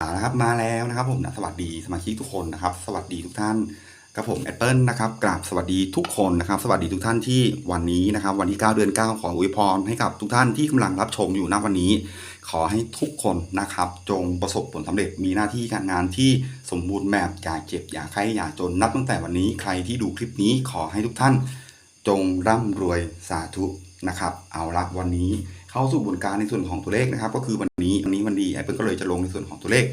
เอาละครับมาแล้วนะครับผมนะสวัสดีสมาชิกทุกคนนะครับ สวัสดีทุกท่านกับผมแอปเปิลนะครับกราบสวัสดีทุกคนนะครับ สวัสดีทุกท่านที่วันนี้นะครับ วันที่ 9 เดือน 9 ขออวยพรให้กับทุกท่านที่กำลังรับชมอยู่ณวันนี้ ขอให้ทุกคนนะครับ จงประสบผลสำเร็จมีหน้าที่การงานที่สมบูรณ์แบบอย่าเจ็บอย่าไข้อย่าจนนับตั้งแต่วันนี้ใครที่ดูคลิปนี้ขอให้ทุกท่าน จงร่ำรวยสาธุนะครับ เอาละวันนี้ เข้าสู่บนการในส่วนของตัวเลขนะครับ ก็คือวันนี้วันนี้วันดีแอเปิลก็เลยจะลงในส่วนของตัวเลข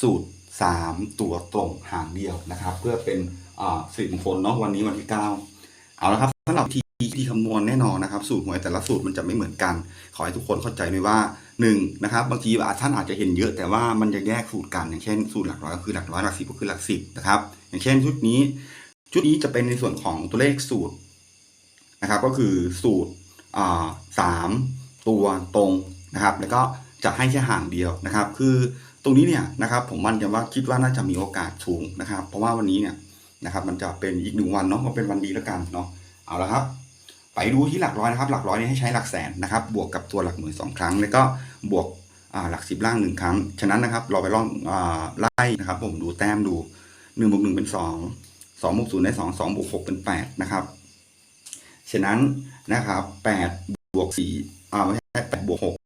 สูตร 3 ตัวตรงหางเดียวนะครับ เพื่อเป็นสิริมงคลเนาะวันนี้วันที่ 9 เอาละครับสำหรับทีที่คำนวณแน่นอนนะครับ สูตรหวยแต่ละสูตรมันจะไม่เหมือนกัน ขอให้ทุกคนเข้าใจด้วยว่า1นะครับบางทีท่านอาจจะเห็นเยอะแต่ว่ามันจะแยกสูตรกันอย่างเช่น สูตรหลักร้อยก็คือหลักร้อยหลักสิบก็คือหลักสิบนะครับอย่างเช่นชุดนี้ ชุดนี้จะเป็นในส่วนของตัวเลขสูตรนะครับก็คือสูตรสาม ตัวตรงนะครับ แล้วก็จะให้แค่ห่างเดียวนะครับ คือตรงนี้เนี่ยนะครับ ผมมั่นใจว่าคิดว่าน่าจะมีโอกาสสูงนะครับ เพราะว่าวันนี้เนี่ยนะครับ มันจะเป็นอีกหนึ่งวันเนาะมันเป็นวันดีแล้วกันเนาะเอาละครับไปดูที่หลักร้อยนะครับ หลักร้อยนี้ให้ใช้หลักแสนนะครับ บวกกับตัวหลักหน่วยสองครั้ง แล้วก็บวกหลักสิบล่างหนึ่งครั้ง ฉะนั้นนะครับ เราไปลองอไล่นะครับ ผมดูแต้มดูหนึ่งบวกหนึ่งเป็นสองสองบวกศูนย์ได้สองสองบวกหกเป็นแปดนะครับ ฉะนั้นนะครับแปดบวกสี่ อ่าไม่ใช่แปดบวกหก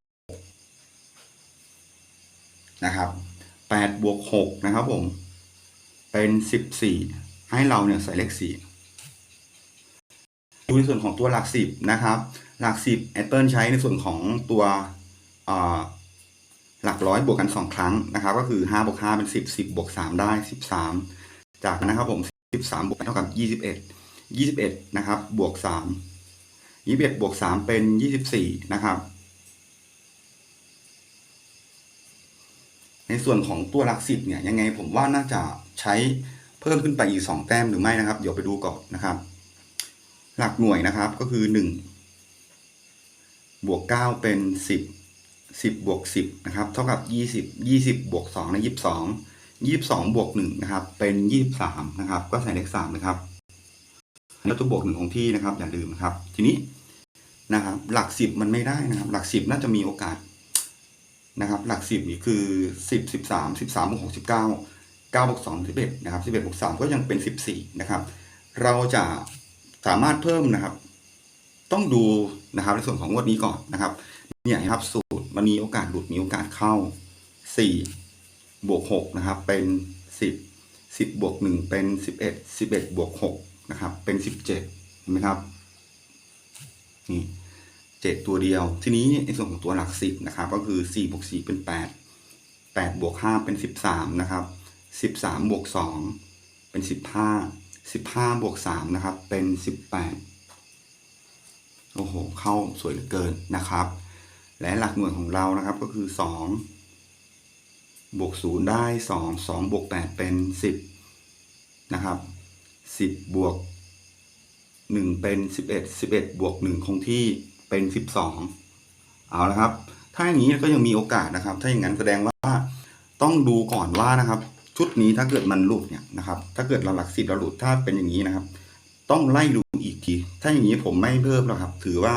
นะครับแปดบวกหกนะครับผม เป็นสิบสี่ให้เราเนี่ยใส่เลขสี่ดูในส่วนของตัวหลักสิบนะครับ หลักสิบแอปเปิลใช้ในส่วนของตัวหลักร้อยบวกกันสองครั้งนะครับ ก็คือห้าบวกห้าเป็นสิบสิบบวกสามได้สิบสามจากนั้นนะครับผมสิบสามบวกเท่ากับยี่สิบเอ็ดยี่สิบเอ็ดนะครับบวกสาม ยี่สิบเอ็ดบวกสามเป็นยี่สิบสี่นะครับ ในส่วนของตัวหลักสิบเนี่ยยังไงผมว่าน่าจะใช้เพิ่มขึ้นไปอีกสองแต้มหรือไม่นะครับ เดี๋ยวไปดูก่อนนะครับ หลักหน่วยนะครับก็คือหนึ่งบวกเก้าเป็นสิบสิบบวกสิบนะครับ เท่ากับยี่สิบยี่สิบบวกสองนะยี่สิบสองยี่สิบสองบวกหนึ่งนะครับ เป็นยี่สิบสามนะครับ ก็ใส่เลขสามนะครับแล้วตัวบวกหนึ่งของที่นะครับ อย่าลืมนะครับ ทีนี้ นะครับ หลักสิบมันไม่ได้นะครับ หลักสิบน่าจะมีโอกาสนะครับ หลักสิบนี่คือสิบสิบสามสิบสามบวกหกสิบเก้าเก้าบวกสองสิบเอ็ดนะครับสิบเอ็ดบวกสามก็ยังเป็นสิบสี่นะครับ เราจะสามารถเพิ่มนะครับ ต้องดูนะครับในส่วนของงวดนี้ก่อนนะครับ เนี่ยครับสูตรมันมีโอกาสหลุดมีโอกาสเข้าสี่บวกหกนะครับ เป็นสิบสิบบวกหนึ่งเป็นสิบเอ็ดสิบเอ็ดบวกหกนะครับ เป็นสิบเจ็ดเห็นไหมครับ นี่เจ็ดตัวเดียว ทีนี้ในส่วนของตัวหลักสิบนะครับ ก็คือสี่บวกสี่เป็นแปดแปดบวกห้าเป็นสิบสามนะครับสิบสามบวกสองเป็นสิบห้าสิบห้าบวกสามนะครับ เป็นสิบแปดโอ้โห เข้าสวยเหลือเกินนะครับ และหลักหน่วยของเรานะครับก็คือสองบวกศูนย์ได้สองสองบวกแปดเป็นสิบนะครับสิบบวก หนึ่งเป็นสิบเอ็ดสิบเอ็ดบวกหนึ่งคงที่เป็นสิบสองเอาละครับ ถ้าอย่างนี้ก็ยังมีโอกาสนะครับ ถ้าอย่างนั้นแสดงว่าต้องดูก่อนว่านะครับ ชุดนี้ถ้าเกิดมันหลุดเนี่ยนะครับ ถ้าเกิดเราหลักสิบเราหลุดถ้าเป็นอย่างนี้นะครับ ต้องไล่ดูอีกที ถ้าอย่างนี้ผมไม่เพิ่มแล้วครับ ถือว่า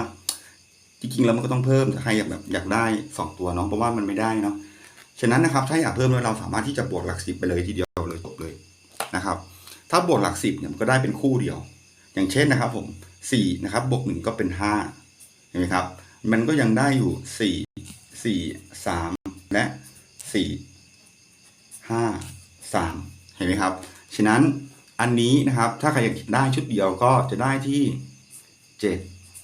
จริงๆแล้วมันก็ต้องเพิ่มถ้าใครอยากแบบอยากได้สองตัวเนาะเพราะว่ามันไม่ได้เนาะฉะนั้นนะครับ ถ้าอยากเพิ่มเราสามารถที่จะบวกหลักสิบไปเลยทีเดียวเลยจบเลยนะครับ ถ้าบวกหลักสิบเนี่ยมันก็ได้เป็นคู่เดียว อย่างเช่นนะครับผมสี่นะครับบวกหนึ่งก็เป็นห้าเห็นไหมครับ มันก็ยังได้อยู่สี่สี่สามและสี่ห้าสามเห็นไหมครับ ฉะนั้นอันนี้นะครับถ้าใครอยากได้ชุดเดียวก็จะได้ที่เจ็ด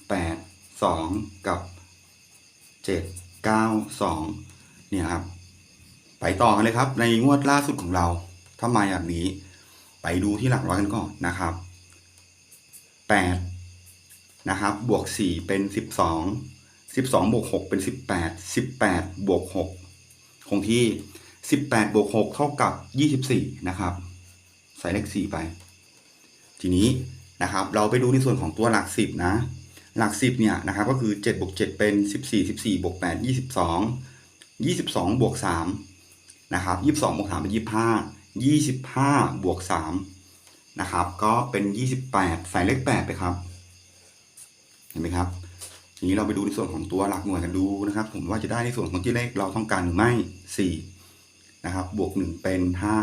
แปดสองกับเจ็ดเก้าสองเนี่ยครับ ไปต่อกันเลยครับในงวดล่าสุดของเราถ้ามาอย่างนี้ ไปดูที่หลักร้อยกันก่อนนะครับ แปดนะครับบวกสี่เป็นสิบสองสิบสองบวกหกเป็นสิบแปดสิบแปดบวกหกคงที่สิบแปดบวกหกเท่ากับยี่สิบสี่นะครับ ใส่เลขสี่ไป ทีนี้นะครับ เราไปดูในส่วนของตัวหลักสิบนะ หลักสิบเนี่ยนะครับ ก็คือเจ็ดบวกเจ็ดเป็นสิบสี่สิบสี่บวกแปดยี่สิบสองยี่สิบสองบวกสามนะครับยี่สิบสองบวกสามเป็นยี่สิบห้ายี่สิบห้าบวกสาม นะครับ ก็เป็นยี่สิบแปดใส่เลขแปดไปครับ เห็นไหมครับทีนี้เราไปดูในส่วนของตัวหลักหน่วยกันดูนะครับ ผมว่าจะได้ในส่วนของที่เลขเราต้องการหรือไม่สี่นะครับ บวกหนึ่งเป็นห้า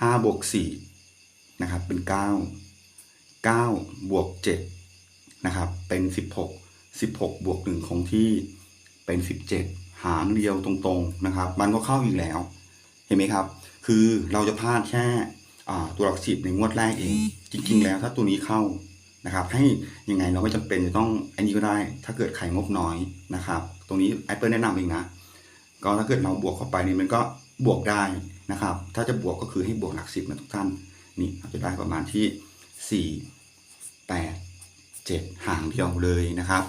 ห้าบวกสี่นะครับ เป็นเก้าเก้าบวกเจ็ดนะครับ เป็นสิบหกสิบหกบวกหนึ่งคงที่เป็นสิบเจ็ดหารเดียวตรงๆนะครับ มันก็เข้าอีกแล้ว เห็นไหมครับ คือเราจะพลาดแค่ ตัวหลักสิบในงวดแรกเอง จริง ๆ แล้วถ้าตัวนี้เข้านะครับ ให้ยังไงเราไม่จำเป็นจะต้องอันนี้ก็ได้ ถ้าเกิดใครงบน้อยนะครับ ตรงนี้ไอเปิลแนะนำเองนะ ก็ถ้าเกิดเราบวกเข้าไปนี่มันก็บวกได้นะครับ ถ้าจะบวกก็คือให้บวกหลักสิบนะทุกท่าน นี่เราจะได้ประมาณที่สี่แปดเจ็ดห่างเดียวเลยนะครับ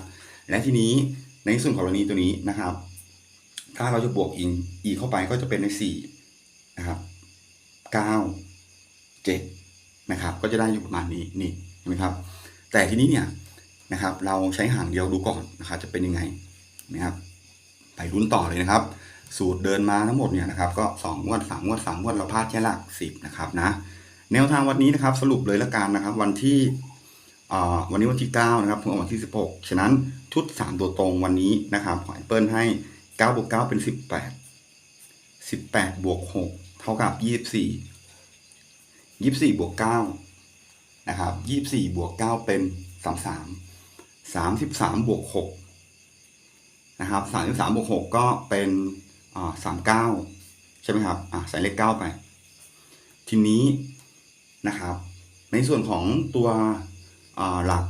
และทีนี้ในส่วนของกรณีตัวนี้นะครับ ถ้าเราจะบวกอินอีเข้าไปก็จะเป็นในสี่นะครับเก้าเจ็ดนะครับ ก็จะได้อยู่ประมาณนี้นี่เห็นไหมครับ แต่ทีนี้เนี่ยนะครับ เราใช้ห่างเดียวดูก่อนนะครับ จะเป็นยังไงนะครับ ไปลุ้นต่อเลยนะครับ สูตรเดินมาทั้งหมดเนี่ยนะครับ ก็สองงวดสามงวดสามงวดเราพลาดแค่หลักสิบนะครับนะ แนวทางวันนี้นะครับ สรุปเลยละกันนะครับ วันที่วันนี้วันที่เก้านะครับพรุ่งนี้วันที่สิบหกฉะนั้นชุดสามตัวตรงวันนี้นะครับขอให้เปิ้ลให้เก้าบวกเก้าเป็นสิบแปดสิบแปดบวกหกเท่ากับยี่สิบสี่ ยี่สิบสี่บวกเก้านะครับยี่สิบสี่บวกเก้าเป็นสามสามสามสิบสามบวกหกนะครับสามสิบสามบวกหกก็เป็นสามเก้าใช่ไหมครับอ่าใส่เลขเก้าไป ทีนี้นะครับ ในส่วนของตัวหลัก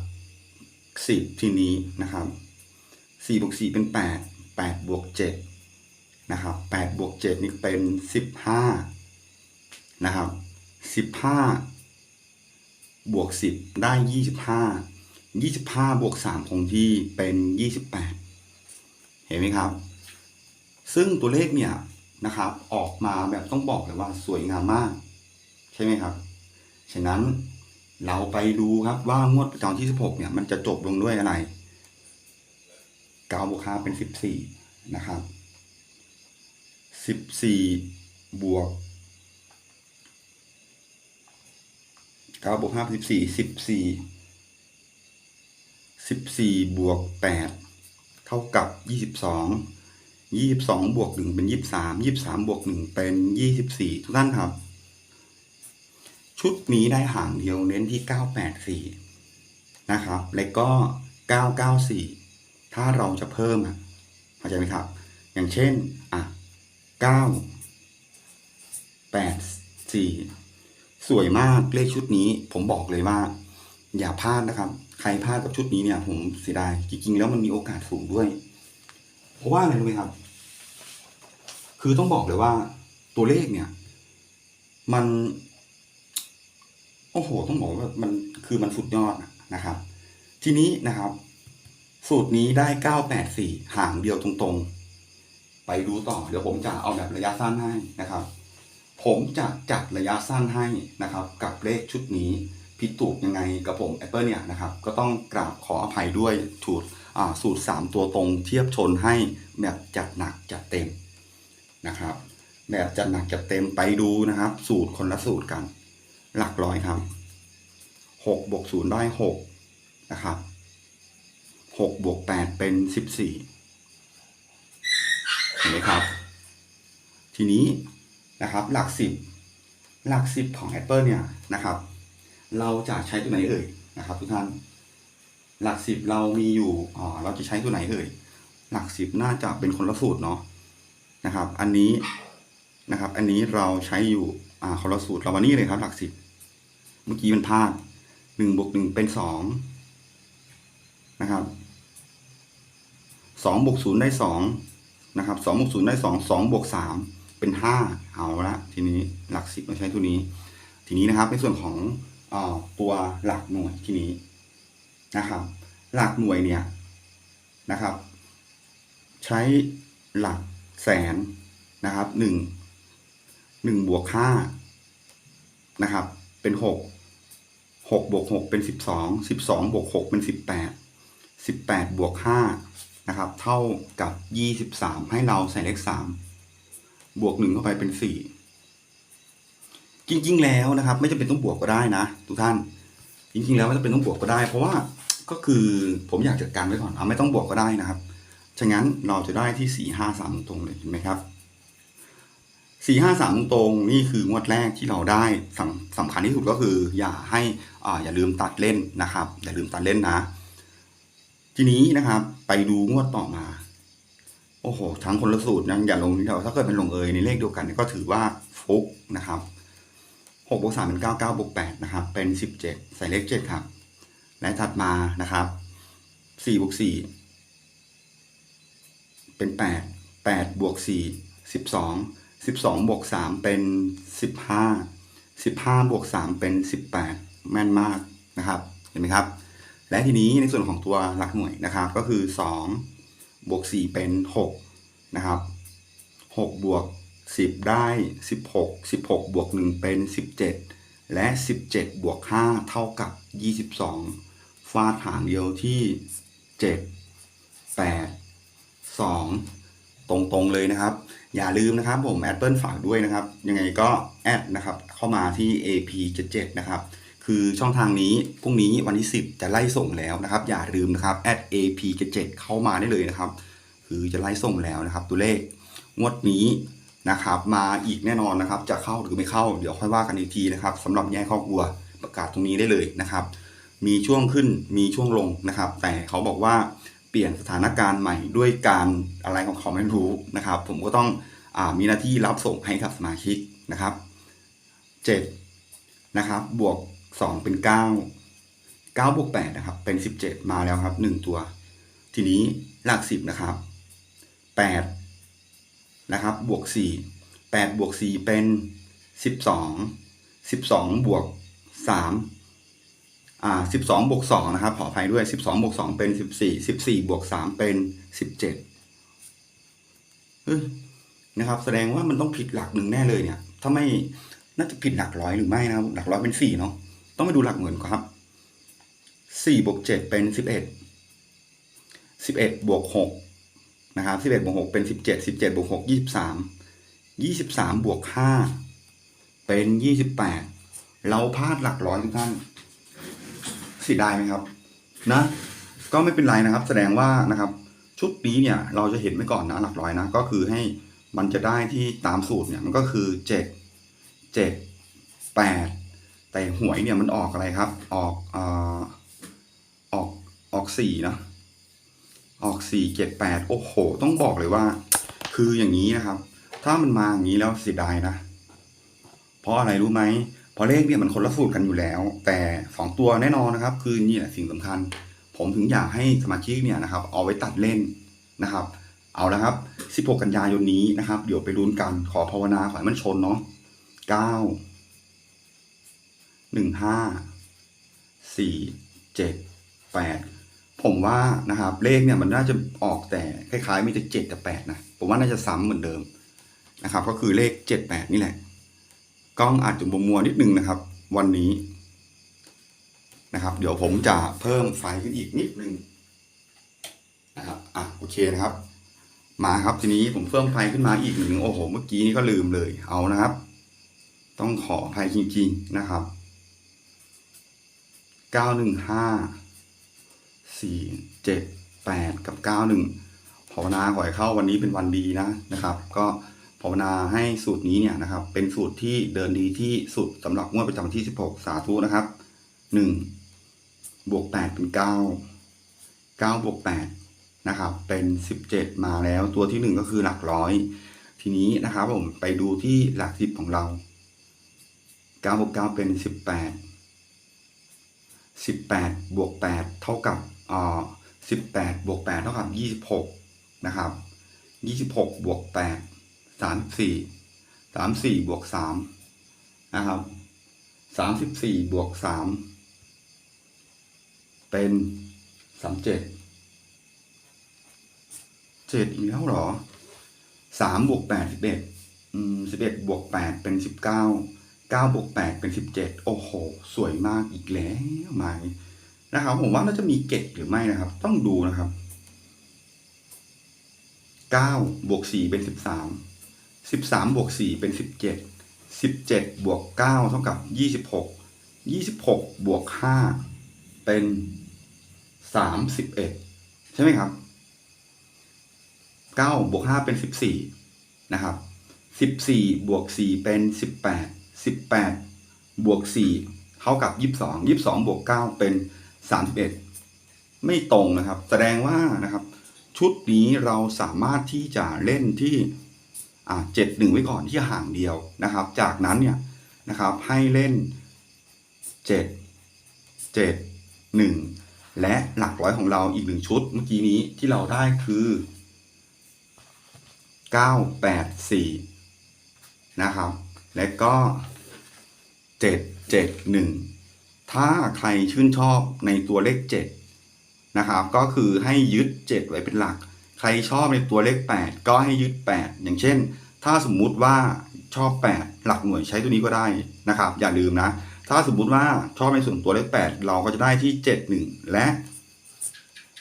สิบทีนี้นะครับสี่บวกสี่เป็นแปดแปดบวกเจ็ดนะครับแปดบวกเจ็ดนี่เป็นสิบห้านะครับ สิบห้าบวกสิบได้ยี่สิบห้ายี่สิบห้าบวกสามคงที่เป็นยี่สิบแปดเห็นไหมครับ ซึ่งตัวเลขเนี่ยนะครับ ออกมาแบบต้องบอกเลยว่าสวยงามมาก ใช่ไหมครับ ฉะนั้นเราไปดูครับว่างวดประจำวันที่16เนี่ยมันจะจบลงด้วยอะไร9บวก5เป็น14นะครับ14บวก 9บวก5เป็น14 14 14บวก8เท่ากับ22 22บวก1เป็น23 23บวก1เป็น24ทุกท่านครับ ชุดนี้ได้หางเดียวเน้นที่984นะครับ แล้วก็994ถ้าเราจะเพิ่มอะเข้าใจไหมครับ อย่างเช่นอะ9 8 4ส วยมากเลขชุดนี้ ผมบอกเลยว่า อย่าพลาดนะครับ ใครพลาดกับชุดนี้เนี่ย ผมเสียดายจริงๆแล้วมันมีโอกาสสูงด้วย เพราะว่าอะไรรู้ไหมครับ คือต้องบอกเลยว่า ตัวเลขเนี่ย มัน โอ้โห ต้องบอกว่ามันคือมันสุดยอดนะครับ ทีนี้นะครับ สูตรนี้ได้984ห่างเดียวตรงๆ ไปดูต่อเดี๋ยวผมจะเอาแบบระยะสั้นให้นะครับ ผมจะจัดระยะสั้นให้นะครับ กับเลขชุดนี้ผิดถูกยังไงกับผม Apple เนี่ยนะครับ ก็ต้องกราบขออภัยด้วยสูตรอ่าสูตร 3 ตัวตรงเทียบชนให้แบบจัดหนักจัดเต็มนะครับ แบบจัดหนักจัดเต็มไปดูนะครับ สูตรคนละสูตรกัน หลักร้อยครับหกบวกศูนย์ได้หกนะครับหกบวกแปดเป็นสิบสี่เห็นไหมครับ ทีนี้ นะครับ หลักสิบหลักสิบของ Apple เนี่ยนะครับ เราจะใช้ตัวไหนเอ่ยนะครับ ทุกท่าน หลักสิบเรามีอยู่อ๋อเราจะใช้ตัวไหนเอ่ยหลักสิบน่าจะเป็นคนละสูตรเนาะนะครับ อันนี้นะครับ อันนี้เราใช้อยู่อ่าคนละสูตรเรามานี่เลยครับ หลักสิบเมื่อกี้มันพลาดหนึ่งบวกหนึ่งเป็นสองนะครับสองบวกศูนย์ได้สองนะครับสองบวกศูนย์ได้สองสองบวกสาม เป็นห้าเอาละทีนี้หลักสิบมาใช้ตัวนี้ ทีนี้นะครับในส่วนของออตัวหลักหน่วยทีนี้นะครับ หลักหน่วยเนี่ยนะครับ ใช้หลักแสนนะครับหนึ่งหนึ่งบวกห้านะครับ เป็นหกหกบวกหกเป็นสิบสองสิบสองบวกหกเป็นสิบแปดสิบแปดบวกห้านะครับ เท่ากับยี่สิบสามให้เราใส่เลขสาม บวกหนึ่งเข้าไปเป็นสี่จริง ๆ แล้วนะครับ ไม่จำเป็นต้องบวกก็ได้นะทุกท่าน จริง ๆ แล้วไม่จำเป็นต้องบวกก็ได้ เพราะว่าก็คือผมอยากจัดการไว้ก่อนเอาไม่ต้องบวกก็ได้นะครับฉะนั้นเราจะได้ที่สี่ห้าสามตรงเลยเห็นไหมครับสี่ห้าสามตรงนี่คืองวดแรกที่เราได้สำสำคัญที่สุดก็คือ อย่าให้อ่าอย่าลืมตัดเล่นนะครับ อย่าลืมตัดเล่นนะ ทีนี้นะครับ ไปดูงวดต่อมา โอ้โหทั้งคนละสูตรนะอย่าลงนี่เราถ้าเกิดเป็นลงเอยในเลขเดียวกันก็ถือว่าฟุกนะครับหกบวกสามเป็นเก้าเก้าบวกแปดนะครับ เป็นสิบเจ็ดใส่เลขเจ็ดครับ และถัดมานะครับสี่บวกสี่เป็นแปดแปดบวกสี่สิบสองสิบสองบวกสามเป็นสิบห้าสิบห้าบวกสามเป็นสิบแปดแม่นมากนะครับ เห็นไหมครับ และทีนี้ในส่วนของตัวหลักหน่วยนะครับ ก็คือสอง บวกสี่เป็นหกนะครับหกบวกสิบได้สิบหกสิบหกบวกหนึ่งเป็นสิบเจ็ดและสิบเจ็ดบวกห้าเท่ากับยี่สิบสองฟาดหางเดียวที่เจ็ดแปดสองตรงๆเลยนะครับ อย่าลืมนะครับผมแอดเปิลฝากด้วยนะครับ ยังไงก็แอดนะครับ เข้ามาที่ AP77 นะครับ คือช่องทางนี้พรุ่งนี้วันที่ 10 จะไล่ส่งแล้วนะครับ อย่าลืมนะครับ @ap77 เข้ามาได้เลยนะครับ คือจะไล่ส่งแล้วนะครับ ตัวเลขงวดนี้นะครับ มาอีกแน่นอนนะครับ จะเข้าหรือไม่เข้าเดี๋ยวค่อยว่ากันอีกทีนะครับสำหรับแย่ครอบครัวประกาศตรงนี้ได้เลยนะครับ มีช่วงขึ้นมีช่วงลงนะครับ แต่เขาบอกว่าเปลี่ยนสถานการณ์ใหม่ด้วยการอะไรของเขาไม่รู้นะครับ ผมก็ต้องอมีหน้าที่รับส่งให้กับสมาชิกนะครับ 7 นะครับบวก 2เป็น9 9บวก8นะครับ เป็น17มาแล้วครับ1ตัว ทีนี้หลัก10นะครับ8นะครับ บวก4 8บวก4เป็น12 12บวก3อ่า12บวก2นะครับขออภัยด้วย12บวก2เป็น14 14บวก3เป็น17เฮ้ยนะครับ แสดงว่ามันต้องผิดหลักหนึ่งแน่เลยเนี่ย ถ้าไม่น่าจะผิดหลักร้อยหรือไม่นะครับ หลักร้อยเป็นสี่เนาะ ต้องไปดูหลักหมื่นก่อนครับสี่บวกเจ็ดเป็นสิบเอ็ดสิบเอ็ดบวกหกนะครับสิบเอ็ดบวกหกเป็นสิบเจ็ดสิบเจ็ดบวกหกยี่สิบสามยี่สิบสามบวกห้าเป็นยี่สิบแปดเราพลาดหลักร้อยทุกท่านเสียดายไหมครับ นะ ก็ไม่เป็นไรนะครับ แสดงว่านะครับ ชุดนี้เนี่ย เราจะเห็นไว้ก่อนนะ หลักร้อยนะ ก็คือให้มันจะได้ที่ตามสูตรเนี่ย มันก็คือเจ็ดเจ็ดแปด แต่หวยเนี่ยมันออกอะไรครับ ออกอออกออกสี่เนอะออกสี่เจ็ดแปดโอ้โห ต้องบอกเลยว่า คืออย่างนี้นะครับ ถ้ามันมาอย่างนี้แล้วเสียดายนะ เพราะอะไรรู้ไหมเพราะเลขเนี่ยมันคนละสูตรกันอยู่แล้ว แต่สองตัวแน่นอนนะครับ คือนี่แหละสิ่งสำคัญ ผมถึงอยากให้สมาชิกเนี่ยนะครับ เอาไว้ตัดเล่นนะครับ เอาละครับ 16 กันยายนนี้นะครับ เดี๋ยวไปลุ้นกันขอภาวนาขอให้มันชนเนาะเก้า หนึ่งห้าสี่เจ็ดแปดผมว่านะครับเลขเนี่ยมันน่าจะออกแต่คล้ายๆมีแต่เจ็ดกับแปดนะผมว่าน่าจะซ้ำเหมือนเดิมนะครับ ก็คือเลขเจ็ดแปดนี่แหละกล้องอาจจะบมัวนิดนึงนะครับ วันนี้นะครับ เดี๋ยวผมจะเพิ่มไฟขึ้นอีกนิดนึงนะครับอะโอเคนะครับ มาครับทีนี้ผมเพิ่มไฟขึ้นมาอีกหนึ่งโอ้โหเมื่อกี้นี่ก็ลืมเลยเอานะครับ ต้องขออภัยจริงๆนะครับ เก้าหนึ่งห้าสี่เจ็ดแปดกับเก้าหนึ่งภาวนาขอให้เข้าวันนี้เป็นวันดีนะนะครับ ก็ภาวนาให้สูตรนี้เนี่ยนะครับ เป็นสูตรที่เดินดีที่สุดสำหรับงวดประจำวันที่สิบหกสาธุนะครับหนึ่งบวกแปดเป็นเก้าเก้าบวกแปดนะครับเป็นสิบเจ็ดมาแล้วตัวที่หนึ่งก็คือหลักร้อย ทีนี้นะครับผมไปดูที่หลักสิบของเราเก้าบวกเก้าเป็นสิบแปด สิบแปดบวกแปดเท่ากับอ่าสิบแปดบวกแปดเท่ากับยี่สิบหกนะครับยี่สิบหกบวกแปดสามสี่สามสี่บวกสามนะครับสามสิบสี่บวกสามเป็นสามเจ็ดเจ็ดอีกแล้วหรอสามบวกแปดสิบเอ็ดอืมสิบเอ็ดบวกแปดเป็นสิ บเก้าบวกแปดเป็นสิบเจ็ดโอ้โห สวยมากอีกแล้วไหมนะครับ ผมว่าน่าจะมีเกตหรือไม่นะครับ ต้องดูนะครับเก้าบวกสี่เป็นสิบสามสิบสามบวกสี่เป็นสิบเจ็ดสิบเจ็ดบวกเก้าเท่ากับยี่สิบหกยี่สิบหกบวกห้าเป็นสามสิบเอ็ดใช่ไหมครับเก้าบวกห้าเป็นสิบสี่นะครับสิบสี่บวกสี่เป็นสิ บแปดสิบแปดบวกสี่เท่ากับยี่สิบสองยี่สิบสองบวกเก้าเป็นสามสิบเอ็ดไม่ตรงนะครับ แสดงว่านะครับ ชุดนี้เราสามารถที่จะเล่นที่เจ็ดหนึ่งไว้ก่อนที่ห่างเดียวนะครับ จากนั้นเนี่ยนะครับให้เล่นเจ็ดเจ็ดหนึ่งและหลักร้อยของเราอีกหนึ่งชุดเมื่อกี้นี้ที่เราได้คือเก้าแปดสี่นะครับ และก็เจ็ดเจ็ดหนึ่งถ้าใครชื่นชอบในตัวเลขเจ็ดนะครับ ก็คือให้ยึด 7 ไว้เป็นหลัก ใครชอบในตัวเลข 8 ก็ให้ยึด 8 อย่างเช่น ถ้าสมมุติว่าชอบ 8 หลักหน่วยใช้ตัวนี้ก็ได้นะครับ อย่าลืมนะ ถ้าสมมุติว่าชอบในส่วนตัวเลข 8 เราก็จะได้ที่ 71 และ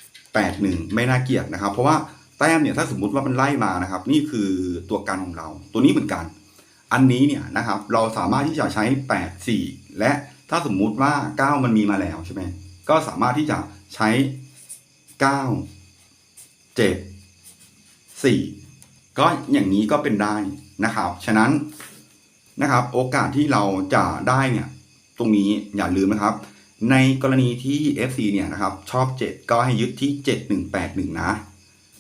81 ไม่น่าเกลียดนะครับ เพราะว่าแต้มเนี่ยถ้าสมมุติว่ามันไล่มานะครับ นี่คือตัวการของเรา ตัวนี้เหมือนกัน อันนี้เนี่ยนะครับเราสามารถที่จะใช้ 8 4 และถ้าสมมุติว่า 9 มันมีมาแล้วใช่ไหมก็สามารถที่จะใช้ 9 7 4 ก็อย่างนี้ก็เป็นได้นะครับ ฉะนั้นนะครับโอกาสที่เราจะได้เนี่ยตรงนี้อย่าลืมนะครับ ในกรณีที่ FC เนี่ยนะครับชอบ 7 ก็ให้ยึดที่ 7181 นะ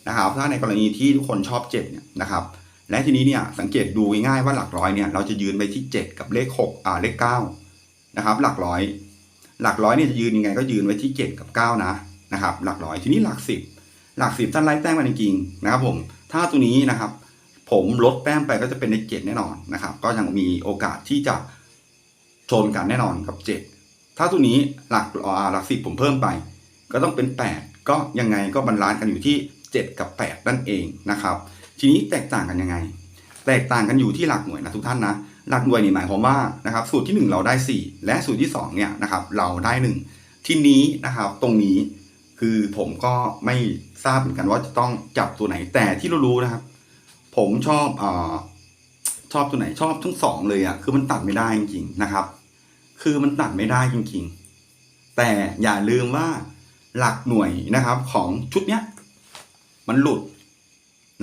นะครับถ้าในกรณีที่ทุกคนชอบ 7 เนี่ยนะครับ และทีนี้เนี่ยสังเกตดูง่ายๆว่าหลักร้อยเนี่ยเราจะยืนไปที่ 7 กับเลข6อ่าเลข9นะครับหลักร้อย หลักร้อยเนี่ยจะยืนยังไงก็ยืนไว้ที่ 7 กับ 9 นะนะครับหลักร้อยทีนี้หลัก 10 หลัก 10ท่านไล่แต้มมาจริงๆนะครับผมถ้าตัวนี้นะครับ ผมลดแต้มไปก็จะเป็นในเจ็ดแน่นอนนะครับก็ยังมีโอกาสที่จะชนกันแน่นอนกับเจ็ดถ้าตัวนี้หลักอ่าหลักสิบผมเพิ่มไป ก็ต้องเป็นแปดก็ยังไงก็บรรลานกันอยู่ที่เจ็ดกับแปดนั่นเองนะครับ ทีนี้แตกต่างกันยังไง แตกต่างกันอยู่ที่หลักหน่วยนะทุกท่านนะหลักหน่วยนี่หมายความว่านะครับสูตรที่หนึ่งเราได้สี่และสูตรที่สองเนี่ยนะครับเราได้หนึ่งทีนี้นะครับตรงนี้คือผมก็ไม่ทราบเหมือนกันว่าจะต้องจับตัวไหนแต่ที่เรารู้นะครับ ผมชอบเอ่อชอบตัวไหนชอบทั้งสองเลยอะ่ะคือมันตัดไม่ได้จริงๆนะครับ คือมันตัดไม่ได้จริงๆ แต่อย่าลืมว่าหลักหน่วยนะครับของชุดเนี้ยมันหลุด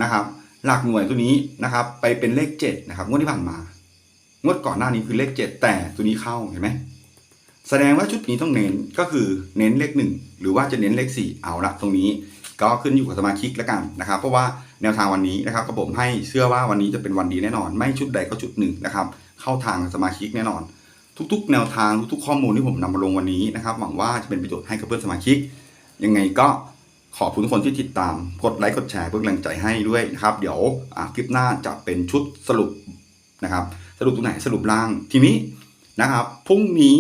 นะครับ หลักหน่วยตัวนี้นะครับ ไปเป็นเลขเจ็ดนะครับงวดที่ผ่านมางวดก่อนหน้านี้คือเลขเจ็ดแต่ตัวนี้เข้าเห็นไหมแสดงว่าชุดนี้ต้องเน้นก็คือเน้นเลขหนึ่งหรือว่าจะเน้นเลขสี่เอาละตรงนี้ ก็ขึ้นอยู่กับสมาชิกแล้วกันนะครับ เพราะว่าแนวทางวันนี้นะครับก็ผมให้เชื่อว่าวันนี้จะเป็นวันดีแน่นอน ไม่ชุดใดก็ชุดหนึ่งนะครับเข้าทางสมาชิกแน่นอน ทุกๆ แนวทางทุกๆข้อมูลที่ผมนำมาลงวันนี้นะครับหวังว่าจะเป็นประโยชน์ให้กับเพื่อนสมาชิก ยังไงก็ ขอบคุณทุกคนที่ติดตาม กดไลค์กดแชร์เพื่อกำลังใจให้ด้วยนะครับ เดี๋ยวคลิปหน้าจะเป็นชุดสรุปนะครับ สรุปตรงไหนสรุปล่างทีนี้นะครับพรุ่งนี้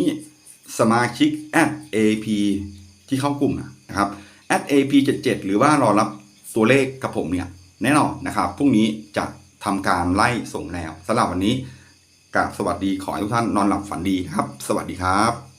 สมาชิก at ap ที่เข้ากลุ่มนะครับ at ap 77 หรือว่ารอรับตัวเลขกับผมเนี่ยแน่นอนนะครับพรุ่งนี้จะทำการไล่ส่งแล้วสำหรับวันนี้กราบสวัสดีขอให้ทุกท่านนอนหลับฝันดีครับ สวัสดีครับ